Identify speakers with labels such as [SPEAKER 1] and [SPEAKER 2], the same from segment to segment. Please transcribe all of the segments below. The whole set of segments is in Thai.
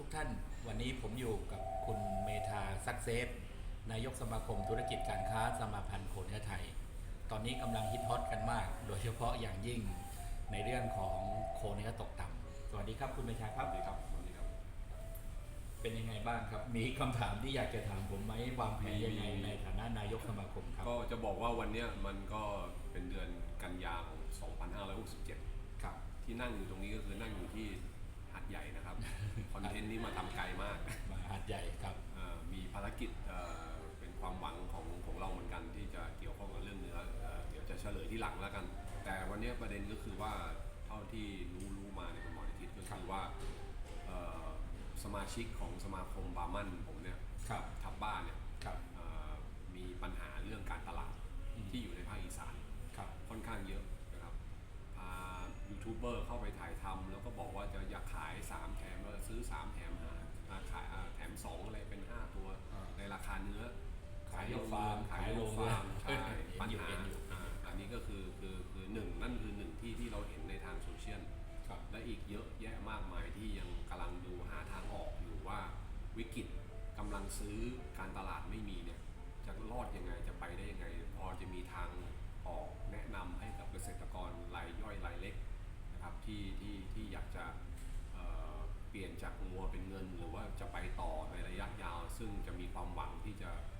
[SPEAKER 1] ทุกท่านวันนี้ผมอยู่กับคุณเมธาซักเซฟนายกสมาคมธุรกิจการค้าสมาพันธ์โคเนื้อไทย ตอนนี้กำลังฮิตฮอตกันมาก โดยเฉพาะอย่างยิ่งในเรื่องของโคเนื้อตกต่ำสวัสดีครับคุณเมธาครับ
[SPEAKER 2] สวัสดีครับสวัสดีครับ
[SPEAKER 1] เป็นยังไงบ้างครับ มีคำถามที่อยากจะถามผมไหมวางแผนยังไง
[SPEAKER 2] มี
[SPEAKER 1] ในฐานะนายกสมาคมครับ
[SPEAKER 2] ก็จะบอกว่าวันเนี้ยมันก็เป็นเดือนกันยาของ 2567
[SPEAKER 1] ครับ
[SPEAKER 2] ที่นั่งอยู่ตรงนี้ก็คือนั่งอยู่ที่หัดใหญ่นะครับ คอนเทนต์นี้มาทำไกลมาก
[SPEAKER 1] มาหาดใหญ่ครับ
[SPEAKER 2] เอ่อมีภารกิจเอ่อเป็นความหวังของของเราเหมือนกันที่จะเกี่ยวข้องกับเรื่องเนื้อเอ่อเดี๋ยวจะเฉลยที่หลังแล้วกัน แต่วันเนี้ยประเด็นก็คือว่าเท่าที่รู้รู้มาในยคุณหมอนิติก็คือว่าเอ่อสมาชิกของสมาคมบาร์มันผมเนี่ย
[SPEAKER 1] ครับ
[SPEAKER 2] ทับบ้านเนี่ย
[SPEAKER 1] ครับ
[SPEAKER 2] เอ่อมีปัญหาเรื่องการตลาด
[SPEAKER 1] อืม
[SPEAKER 2] ที่อยู่ในภาคอีสาน
[SPEAKER 1] ครับ
[SPEAKER 2] ค่อนข้างเยอะนะครับพายูทูบเบอร์เข้าไปถ่ายทำแล้วก็บอกว่าจะอยากายย
[SPEAKER 1] กฟาร์ม
[SPEAKER 2] ขาย
[SPEAKER 1] ขาย
[SPEAKER 2] โร
[SPEAKER 1] โรงง
[SPEAKER 2] ฟาร์ม
[SPEAKER 1] เห็น
[SPEAKER 2] ใช่
[SPEAKER 1] อยู่
[SPEAKER 2] ปัญหา
[SPEAKER 1] เห็นอยู่
[SPEAKER 2] อ่าอันนี้ก็คือคือคือหนึ่งนั่นคือหนึ่งที่ที่เราเห็นในทางโซเชียล
[SPEAKER 1] ครับ
[SPEAKER 2] และอีกเยอะแยะมากมายที่ยังกำลังดูหาทางออกอยู่ว่าวิกฤตกำลังซื้อการตลาดไม่มีเนี่ยจะรอดยังไงจะไปได้ยังไง พอจะมีทางออกแนะนำให้กับเกษตรกรรายย่อยรายเล็กนะครับที่ที่ที่อยากจะเอ่อเปลี่ยนจากงัวเป็นเงิน หรือว่าจะไปต่อในระยะยาว ซึ่งจะมีความหวังที่จะเอ่อ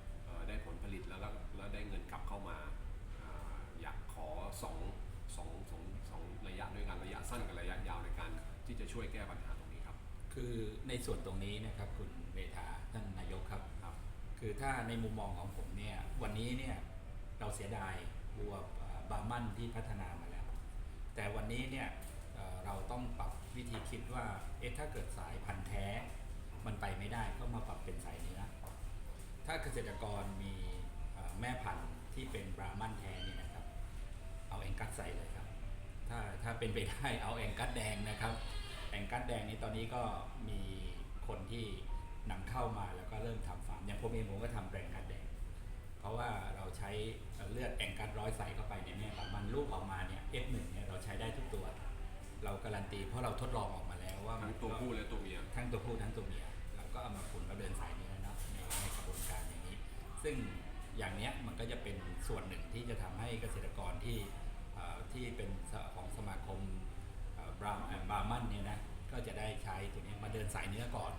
[SPEAKER 2] ได้ผลผลิตแล้วแล้วแล้วได้เงินกลับเข้ามาอ่าอยากขอสองสองสองสองระยะด้วยกันระยะสั้นกับระยะยาวในการที่จะช่วยแก้ปัญหาตรงนี้ครับ
[SPEAKER 1] คือในส่วนตรงนี้นะครับคุณเมธาท่านนายกครับ
[SPEAKER 2] ครับ
[SPEAKER 1] คือถ้าในมุมมองของผมเนี่ยวันนี้เนี่ยเราเสียดายบัวเอ่อบาร์มันที่พัฒนามาแล้ว แต่วันนี้เนี่ยเอ่อเราต้องปรับวิธีคิดว่าเอ๊ะถ้าเกิดสายพันธุ์แท้ มันไปไม่ได้ก็มาปรับเป็นสายเนื้อ ถ้าเกษตรกรมีเอ่อแม่พันธุ์ที่เป็นบราหมันแท้เนี่ยนะครับ เอาแองกัสใส่เลยครับ ถ้าถ้าเป็นไปได้เอาแองกัสแดงนะครับแองกัสแดงนี้ตอนนี้ก็มีคนที่นำเข้ามาแล้วก็เริ่มทำฟาร์มอย่างผมเองผมก็ทำแองกัสแดง เพราะว่าเราใช้เลือดแองกัสร้อยใส่เข้าไปในแม่พันธุ์มันลูกออกมาเนี่ย F1 เนี่ยเราใช้ได้ทุกตัว เราการันตีเพราะเราทดลองออกมาแล้วว่ามั
[SPEAKER 2] ทั้
[SPEAKER 1] น
[SPEAKER 2] งตัว
[SPEAKER 1] ก็
[SPEAKER 2] ผู้และตัวเมีย
[SPEAKER 1] ทั้งตัวผู้ทั้งตัวเมียเราก็เอามาขุนเราเดินสาย ซึ่งอย่างนี้มันก็จะเป็นส่วนหนึ่งที่จะทำให้เกษตรกรที่เอ่อที่เป็นของสมาคมบราบาร์มันเนี่ยนะก็จะได้ใช้ตัวนี้มาเดินสายเนื้อก่อน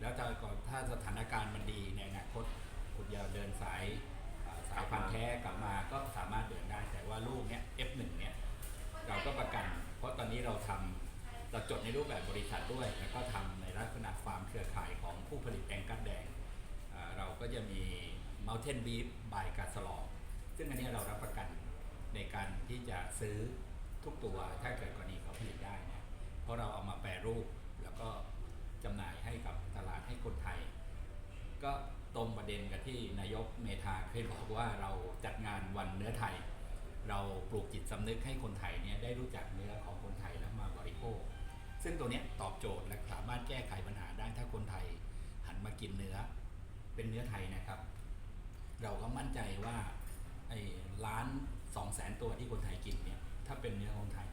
[SPEAKER 1] แล้วถ้าก่อนถ้าสถานการณ์มันดีในอนาคตคุณจะเดินสายเอ่อสายพันธุ์แท้กลับมาก็สามารถเดินได้แต่ว่าลูกเนี้ย F1 เนี่ยเราก็ประกัน เพราะตอนนี้เราทำเราจดในรูปแบบบริษัทด้วย แล้วก็ทำในลักษณะฟาร์มเครือข่ายของผู้ผลิตแองกัสแดง อ่าเราก็จะมี Mountain Beef by กาสลอซึ่งอันนี้เรารับประกันในการที่จะซื้อทุกตัวถ้าเกิดกรณีเขาผลิตได้นะเพราะเราเอามาแปรรูปแล้วก็จำหน่ายให้กับตลาดให้คนไทย ก็ตรงประเด็นกับที่นายกเมธาเคยบอกว่าเราจัดงานวันเนื้อไทย เราปลูกจิตสำนึกให้คนไทยเนี่ยได้รู้จักเนื้อของคนไทยแล้วมาบริโภค ซึ่งตัวนี้ตอบโจทย์และสามารถแก้ไขปัญหาได้ถ้าคนไทยหันมากินเนื้อเป็นเนื้อไทยนะครับ เราก็มั่นใจว่าไอ้ล้านสองแสนตัวที่คนไทยกินเนี่ย ถ้าเป็นเนื้อคนไทย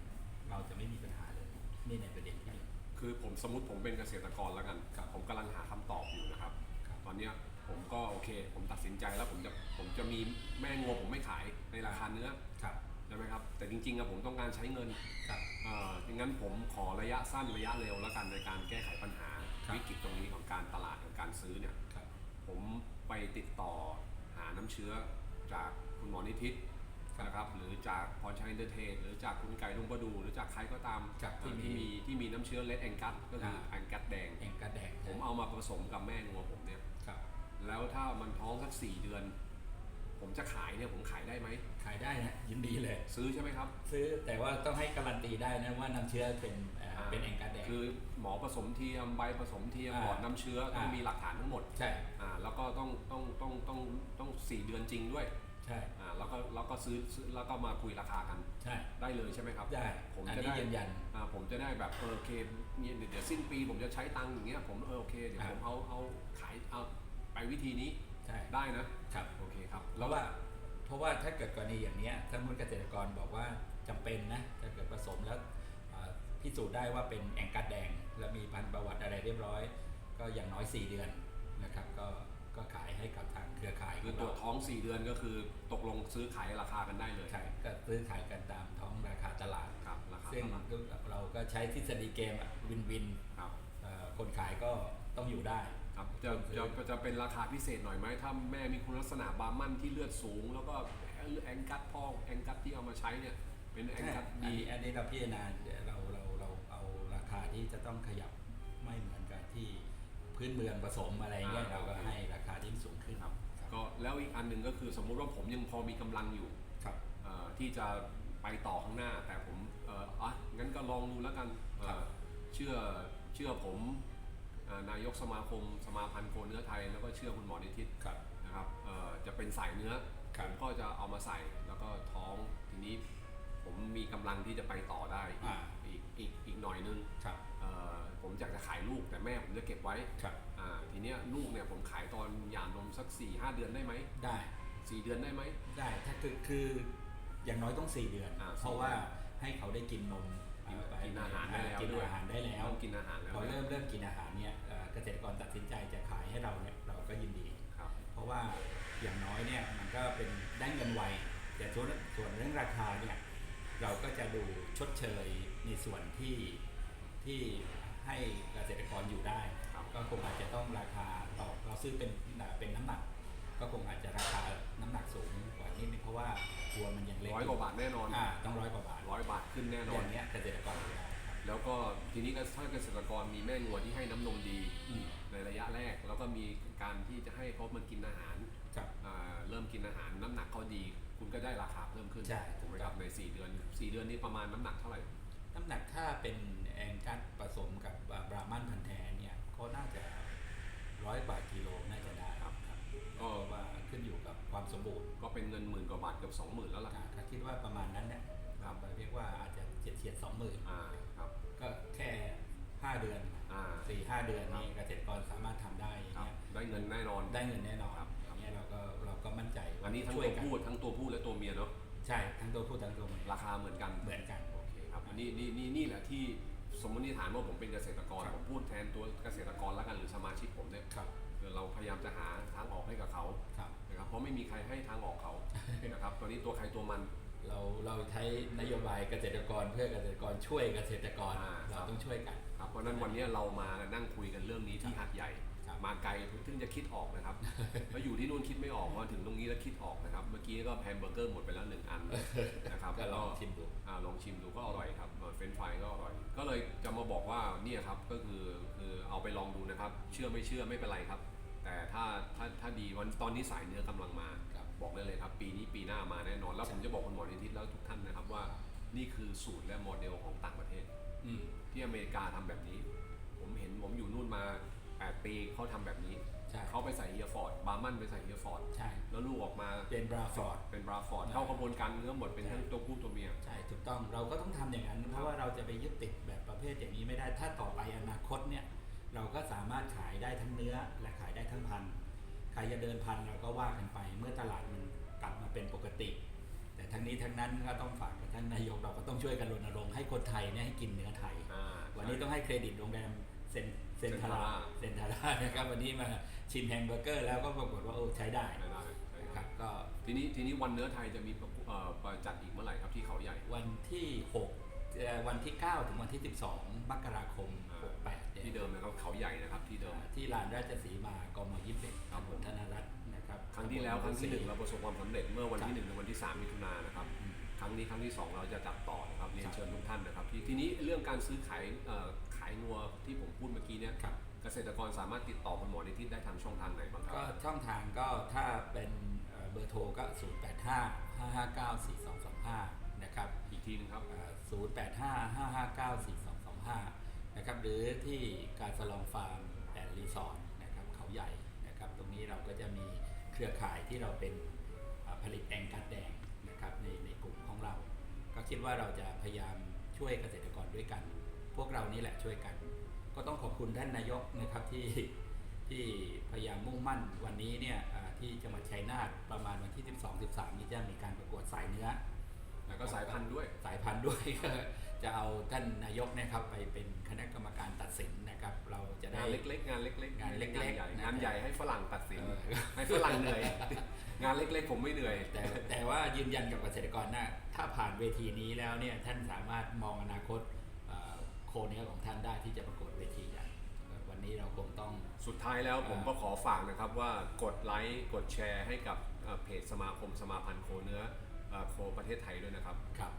[SPEAKER 1] เราจะไม่มีปัญหาเลยนี่ในประเด็นที่หนึ่ง
[SPEAKER 2] คือผมสมมติผมเป็นเกษตรกรแล้วกัน
[SPEAKER 1] ครับ
[SPEAKER 2] ผมกำลังหาคำตอบอยู่นะครับ
[SPEAKER 1] ครับ
[SPEAKER 2] ตอนเนี้ยผมก็โอเค ผมตัดสินใจแล้วผมจะผมจะมีแม่งัวผมไม่ขายในราคาเนื้อ
[SPEAKER 1] ครับ
[SPEAKER 2] ใช่ไหมครับ แต่จริงๆอะผมต้องการใช้เงิน
[SPEAKER 1] ครับ
[SPEAKER 2] เอ่อดังนั้นผมขอระยะสั้นระยะเร็วแล้วกันในการแก้ไขปัญหา
[SPEAKER 1] ครับ
[SPEAKER 2] วิกฤตตรงนี้ของการตลาดของการซื้อเนี่ย
[SPEAKER 1] ครับ
[SPEAKER 2] ผมไปติดต่อ หาน้ำเชื้อจากคุณหมอนิติศนะครับหรือจากพรชัยเอนเตอร์เทนหรือจากคุณไก่ลุงประดู หรือจากใครก็ตาม
[SPEAKER 1] ครับที่
[SPEAKER 2] ที่
[SPEAKER 1] มี
[SPEAKER 2] มีที่มีน้ำเชื้อเลดแองกัสก็คือ
[SPEAKER 1] อ่า
[SPEAKER 2] แองกัสแดง
[SPEAKER 1] แองกัสแดง
[SPEAKER 2] ผมเอามาผสมกับแม่งัวผมเนี่ย
[SPEAKER 1] ครับ
[SPEAKER 2] แล้วถ้ามันท้องสักสี่เดือน ผมจะขายเนี่ยผมขายได้ไหม
[SPEAKER 1] ขายได้นะยินดีเลย
[SPEAKER 2] ซื้อใช่ไหมครับ
[SPEAKER 1] ซื้อแต่ว่าต้องให้การันตีได้นะว่าน้ำเชื้อเป็น เอ่อเป็นแองกัสแดง
[SPEAKER 2] คือหมอผสมเทียมใบผสมเทียม
[SPEAKER 1] อ่า
[SPEAKER 2] หลอดน้ำเชื้อต้อง
[SPEAKER 1] อ่ามี
[SPEAKER 2] มีหลักฐานทั้งหมด
[SPEAKER 1] ใช่
[SPEAKER 2] อ่าแล้วก็ต้องต้องต้องต้องต้องสี่เดือนจริงด้วย
[SPEAKER 1] ใช่
[SPEAKER 2] อ่าแล้วก็แล้วก็ซื้อซื้อแล้วก็มาคุยราคากัน
[SPEAKER 1] ใช่
[SPEAKER 2] ได้เลยใช่ไหมครับ
[SPEAKER 1] ได้
[SPEAKER 2] ผม
[SPEAKER 1] อัน
[SPEAKER 2] จะ
[SPEAKER 1] นี้
[SPEAKER 2] ได้
[SPEAKER 1] ยืนยัน
[SPEAKER 2] อ่าผมจะได้แบบเออโอเคเนี่ยเดี๋ยวเดี๋ยวสิ้นปีผมจะใช้ตังค์อย่างเงี้ยผมเออโอเคเดี๋ยว
[SPEAKER 1] อ่า
[SPEAKER 2] ผมเอาเอาขายเอาไปวิธีนี้
[SPEAKER 1] ใช่
[SPEAKER 2] ได้นะครับ โอเคครับ
[SPEAKER 1] เพราะว่าเพราะว่าถ้าเกิดกรณีอย่างเนี้ยถ้ามุนเกษตรกรบอกว่าจำเป็นนะถ้าเกิดผสมแล้วอ่า พิสูจน์ได้ว่าเป็นแองกัสแดง และมีพันธุ์ประวัติอะไรเรียบร้อย ก็อย่างน้อย 4 เดือนนะครับก็ก็ขายให้กับทางเครือข่าย
[SPEAKER 2] คือ
[SPEAKER 1] ขง
[SPEAKER 2] ตรวจ
[SPEAKER 1] เรา
[SPEAKER 2] ท้อง 4 เดือนก็คือตกลงซื้อขายราคากันได้เลย
[SPEAKER 1] ใช่ก็ซื้อขายกันตามท้องราคาตลาด
[SPEAKER 2] ครับราคา
[SPEAKER 1] ซึ่ง
[SPEAKER 2] ตลาด
[SPEAKER 1] เราก็ใช้ทฤษฎีเกมอะวินวิน
[SPEAKER 2] ครับ
[SPEAKER 1] เอ่อคนขายก็ต้องอยู่ได้
[SPEAKER 2] ครับจะจะจะเป็นราคาพิเศษหน่อยไหมถ้าแม่มีคุณลักษณะบาร์มันที่เลือดสูง แล้วก็แองกัดพ่อแองกัดที่เอามาใช้เนี่ยเป็นแองกัด
[SPEAKER 1] อัน
[SPEAKER 2] ดี
[SPEAKER 1] นี้อันนี้เราพิจารณาเดี๋ยวเราเราเราเอาราคา ที่จะต้องขยับไม่เหมือนกับที่พื้นเมืองผสมอะไรเงี้ย
[SPEAKER 2] อ่า
[SPEAKER 1] เราก็
[SPEAKER 2] โอเค
[SPEAKER 1] ให้ราคาที่สูงขึ้นครับ
[SPEAKER 2] ก็แล้วอีกอันหนึ่งก็คือสมมุติว่าผมยังพอมีกำลังอยู่
[SPEAKER 1] ครับ
[SPEAKER 2] เอ่อที่จะไปต่อข้างหน้า แต่ผมเอ่ออะงั้นก็ลองดูแล้วกันเอ่อ
[SPEAKER 1] ครับ
[SPEAKER 2] เชื่อเชื่อผมเอ่อนายกสมาคมสมาพันธ์โคเนื้อไทย แล้วก็เชื่อคุณหมอนิติต
[SPEAKER 1] ครับ
[SPEAKER 2] นะครับเอ่อจะเป็นสายเนื้อ
[SPEAKER 1] ครั
[SPEAKER 2] ผ
[SPEAKER 1] บ
[SPEAKER 2] มก็จะเอามาใส่แล้วก็ท้องทีนี้ผมมีกำลังที่จะไปต่อได้อีก
[SPEAKER 1] อ่า
[SPEAKER 2] อีกอีกอีกหน่อยนึง
[SPEAKER 1] ครับ
[SPEAKER 2] เอ่อ ผมอยากจะขายลูกแต่แม่ผมจะเก็บไว้
[SPEAKER 1] ครับ
[SPEAKER 2] อ่าทีเนี้ยลูกเนี่ยผมขายตอนหย่านมสัก4ี่ห้าเดือนได้ไหม
[SPEAKER 1] ได้
[SPEAKER 2] สี่เดือนได้ไหม
[SPEAKER 1] ได้ถ้าคือคืออย่างน้อยต้อง 4 เดือน
[SPEAKER 2] อ่า
[SPEAKER 1] เพราะว่าให้เขาได้กินนม
[SPEAKER 2] กิน
[SPEAKER 1] เไป
[SPEAKER 2] กินอาหารได้แล้ว
[SPEAKER 1] กิน
[SPEAKER 2] ด้วย
[SPEAKER 1] อาหารได้แล้ว
[SPEAKER 2] ต้องกินอาหารแล้ว
[SPEAKER 1] พอเริ่มเริ่มกินอาหารเนี่ยเอ่อเกษตรกรตัดสินใจจะขายให้เราเนี่ยเราก็ยินดี
[SPEAKER 2] ครับ
[SPEAKER 1] เพราะว่าอย่างน้อยเนี่ยมันก็เป็นได้เงินไวแต่ส่วนส่วนเรื่องราคาเนี่ยเราก็จะดูชดเชยในส่วนที่ที่ ให้เกษตรกรอยู่ได้
[SPEAKER 2] ครับ
[SPEAKER 1] ก็คงอาจจะต้องราคาเราเราซื้อเป็นเป็นน้ำหนัก ก็คงอาจจะราคาน้ำหนักสูงกว่านิดนึงเพราะว่าวัวมันยังเล็ก
[SPEAKER 2] ร้อยกว่าบาทแน่นอน
[SPEAKER 1] อ่าต้องร้อยกว่าบาท
[SPEAKER 2] ร้อยบาทขึ้นแน่น
[SPEAKER 1] อ
[SPEAKER 2] อน
[SPEAKER 1] ย่างเงี้ยเกษตรกรอยู่ได้ครับ
[SPEAKER 2] แล้วก็ทีนี้ก็ถ้าเกษตรกรมีแม่งัวที่ให้น้ำนมดี
[SPEAKER 1] อืม
[SPEAKER 2] ในระยะแรก แล้วก็มีการที่จะให้เขามันกินอาหาร
[SPEAKER 1] ครับ
[SPEAKER 2] อ่าเริ่มกินอาหารน้ำหนักเขาดี คุณก็ได้ราคาเพิ่มขึ้น
[SPEAKER 1] ใช่
[SPEAKER 2] ถูกไหมครับใน 4 เดือน 4 เดือนนี้ประมาณน้ำหนักเท่าไหร่
[SPEAKER 1] น้ำหนักถ้าเป็นแองกัสผสมกับบรามันพันธุ์แท้เนี่ยก็น่าจะร้อยกว่ากิโลน่าจะได้ครับครับ
[SPEAKER 2] ก็
[SPEAKER 1] ก็ว่าขึ้นอยู่กับความสมบูรณ์
[SPEAKER 2] ก็เป็นเงินหมื่นกว่าบาทเกือบ20,000แล้วล่ะ
[SPEAKER 1] อ่าถ้าคิดว่าประมาณนั้นเนี่ย
[SPEAKER 2] ครับ
[SPEAKER 1] เราเรียกว่าอาจจะเฉียดเฉียดสองหมื่น
[SPEAKER 2] อ่าครับ
[SPEAKER 1] ก็แค่ห้าเดือน
[SPEAKER 2] อ่า
[SPEAKER 1] สี่ห้าเดือนนี่เกษตรกรสามารถทำได้อย่าง
[SPEAKER 2] ครับ
[SPEAKER 1] เงี้ย
[SPEAKER 2] ได้เงินแน่นอน
[SPEAKER 1] ได้เงินแน่นอน
[SPEAKER 2] ครับ
[SPEAKER 1] อย่างเงี้ยเราก็เราก็มั่นใจว่า
[SPEAKER 2] อันนี้ทั้ง
[SPEAKER 1] ช่ว
[SPEAKER 2] ตั
[SPEAKER 1] ยวกัน
[SPEAKER 2] ผู้ทั้งตัวผู้และตัวเมียเนาะ
[SPEAKER 1] ใช่ทั้งตัวผู้ทั้งตัวเมีย
[SPEAKER 2] ราคาเหมือนกัน
[SPEAKER 1] เหมือนกัน
[SPEAKER 2] โอเคครับอั นนี้นี่นี่นี่แหละที่สมมติฐานว่าผมเป็นเกษตรกร
[SPEAKER 1] ครับ
[SPEAKER 2] ผมพูดแทนตัวเกษตรกรแล้วกันหรือสมาชิกผมเนี่ย
[SPEAKER 1] ครับ
[SPEAKER 2] คือเราพยายามจะหาทางออกให้กับเขา
[SPEAKER 1] ครับ
[SPEAKER 2] นะครับเพราะไม่มีใครให้ทางออกเขา นะครับตอนนี้ตัวใครตัวมัน
[SPEAKER 1] เราเราใช้นโยบายเกษตรกรเพื่อเกษตรกรช่วยเกษตรกร
[SPEAKER 2] อ่า
[SPEAKER 1] เราต้องช่วยกัน
[SPEAKER 2] ครับเพราะฉะนั้นวันนี้เรามานั่งคุยกันเรื่องนี้ที่หัดใหญ่
[SPEAKER 1] ครับ
[SPEAKER 2] มาไกลเพิ่งจะคิดออกนะครับ แล้วอยู่ที่นู่นคิดไม่ออกมาถึงตรงนี้แล้วคิดออกนะครับ เมื่อกี้ก็แฮมเบอร์เกอร์หมดไปแล้วหนึ่งอัน นะครับ
[SPEAKER 1] ก็ลองชิมดู
[SPEAKER 2] อ่าลองชิมดูก็อร่อยครับเออเฟรนช์ฟรายก็อร่อย ก็เลยจะมาบอกว่าเนี่ยครับก็คือคือเอาไปลองดูนะครับ เชื่อไม่เชื่อไม่เป็นไรครับ แต่ถ้าถ้าถ้าดีวันตอนนี้สายเนื้อกำลังมา
[SPEAKER 1] ครับ
[SPEAKER 2] บอกได้เลยครับ ปีนี้ปีหน้ามาแน่นอน แล้วผมจะบอกคุณหมอนิติตแล้วทุกท่านนะครับว่านี่คือสูตรและโมเดลของต่างประเทศ
[SPEAKER 1] อืม
[SPEAKER 2] ที่อเมริกาทำแบบนี้ ผมเห็นผมอยู่นู่นมา 8 ปีเขาทำแบบนี้
[SPEAKER 1] ใช่
[SPEAKER 2] เขาไปใส่เฮียฟอร์ดบาร์มันไปใส่เฮียฟอร์ด
[SPEAKER 1] ใช่
[SPEAKER 2] แล้วลูกออกมา
[SPEAKER 1] เป็นบราฟอร์ด
[SPEAKER 2] เป็นบราฟอร์ดเข้ากระบวนการเนื้อหมดเป็นทั้งตัวผู้ตัวเมีย
[SPEAKER 1] ใช่ถูกต้องเราก็ต้องทำอย่างนั้น เพราะว่าเราจะไปยึดติดแบบประเภทอย่างนี้ไม่ได้ถ้าต่อไปอนาคตเนี่ยเราก็สามารถขายได้ทั้งเนื้อและขายได้ทั้งพันธุ์ใครจะเดินพันธุ์เราก็ว่ากันไป เมื่อตลาดมันกลับมาเป็นปกติ แต่ทั้งนี้ทั้งนั้นก็ต้องฝากกับท่านนายกเราก็ต้องช่วยกันรณรงค์ให้คนไทยเนี่ยให้กินเนื้อไทย
[SPEAKER 2] อ่า
[SPEAKER 1] วันนี้ต้องให้เครดิตโรงแรมเซนเซนทารา
[SPEAKER 2] Centara
[SPEAKER 1] เซนทารานะครับวันนี้มา ชิมแฮมเบอร์เกอร์แล้วก็ปรากฏว่าโอ้ใช้ได้
[SPEAKER 2] ได้ได้ใช่
[SPEAKER 1] นะ
[SPEAKER 2] ค
[SPEAKER 1] ค
[SPEAKER 2] รั
[SPEAKER 1] รั
[SPEAKER 2] บบ
[SPEAKER 1] ก็
[SPEAKER 2] ทีนี้ทีนี้วันเนื้อไทยจะมีประกวเอ่อประจัดอีกเมื่อไหร่ครับที่เขาใหญ่
[SPEAKER 1] วันที่6เอ่อวันที่ 9 ถึงวันที่ 12มกราคม68เนี่ย
[SPEAKER 2] ที่เดิมนะครับเขาใหญ่นะครับที่เดิม
[SPEAKER 1] ที่ลานราชสีมากมยี่สิบ
[SPEAKER 2] ครับผม
[SPEAKER 1] ธนรัตน์นะครับ
[SPEAKER 2] ครั้งที่แล้วครั้งที่หนึ่งเราประสบความสำเร็จเมื่อวัน
[SPEAKER 1] ครั
[SPEAKER 2] ที่
[SPEAKER 1] บ
[SPEAKER 2] หนึ่งถึงวันที่สามมิถุนายนนะครับ
[SPEAKER 1] อืม
[SPEAKER 2] ครั้งนี้ครั้งที่สองเราจะจัดต่อนะครับเรียน
[SPEAKER 1] ครับ
[SPEAKER 2] เชิญทุกท่านนะครับที่ทีนี้เรื่องการซื้อขายเอ่อขายงัวที่ผมพูดเมื่อกี้เนี่ย
[SPEAKER 1] ครับ
[SPEAKER 2] เกษตรกรสามารถติดต่อคุณหมอในที่ได้ทางช่องทางไหนบ้างครั
[SPEAKER 1] ก็
[SPEAKER 2] บ
[SPEAKER 1] ช่องทางก็ถ้าเป็นเอ่อเบอร์โทรก็ 0 8 5 5 5 9 4 2 2 5 นะครับ
[SPEAKER 2] อีกทีหนึงครับ
[SPEAKER 1] เอ่อ0 8 5 5 5 9 4 2 2 5 นะครับ หรือที่การสลองฟาร์มแอนด์รีสอร์ทนะครับเขาใหญ่นะครับ ตรงนี้เราก็จะมีเครือข่ายที่เราเป็นเอ่อผลิตแองกัดแดงนะครับในในกลุ่มของเรา ก็คิดว่าเราจะพยายามช่วยเกษตรกรด้วยกัน พวกเรานี่แหละช่วยกัน ก็ต้องขอบคุณท่านนายกนะครับที่ที่พยายามมุ่งมั่นวันนี้เนี่ยอ่าที่จังหวัดชัยนาทประมาณวันที่ 12 13 นี้จะมีการประกวดสายเนื้อ
[SPEAKER 2] แล้วก็สายพันธุ์ด้วย
[SPEAKER 1] สายพันธุ์ด้วยก็จะเอาท่านนายกเนะครับไปเป็นคณะกรรมการตัดสินนะครับ เราจะได้า
[SPEAKER 2] นเล็ก ๆ งานเล็กๆ
[SPEAKER 1] งานเล็กๆ
[SPEAKER 2] งานใหญ่
[SPEAKER 1] นะ
[SPEAKER 2] งานใหญ่ให้ฝรั่งตัดสิน
[SPEAKER 1] เออ
[SPEAKER 2] ให้ฝรั่งเหนื่อยงานเล็ก ๆ ผมไม่เหนื่อย
[SPEAKER 1] แต่แต่ว่ายืนยันกับเกษตรกรนะถ้าผ่านเวทีนี้แล้วเนี่ยท่านสามารถมองอนาคตเอ่อโค เนี้ยของท่านได้ที่จะประกวดเวทีใหญ่วันนี้เราคงต้อง
[SPEAKER 2] สุดท้ายแล้วผม
[SPEAKER 1] อ่า
[SPEAKER 2] ก็ขอฝากนะครับว่ากดไลค์กดแชร์ให้กับเอ่อเพจสมาคมสมาพันธ์โคเนื้อเอ่อโคประเทศไทยด้วยนะครับ
[SPEAKER 1] ครับ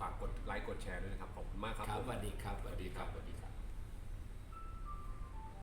[SPEAKER 2] ฝากกดไลค์กดแชร์ด้วยนะครับขอบคุณมากครับ
[SPEAKER 1] ครับ
[SPEAKER 2] ผม
[SPEAKER 1] สวัสดีครับสวัสดีครับสวัสดี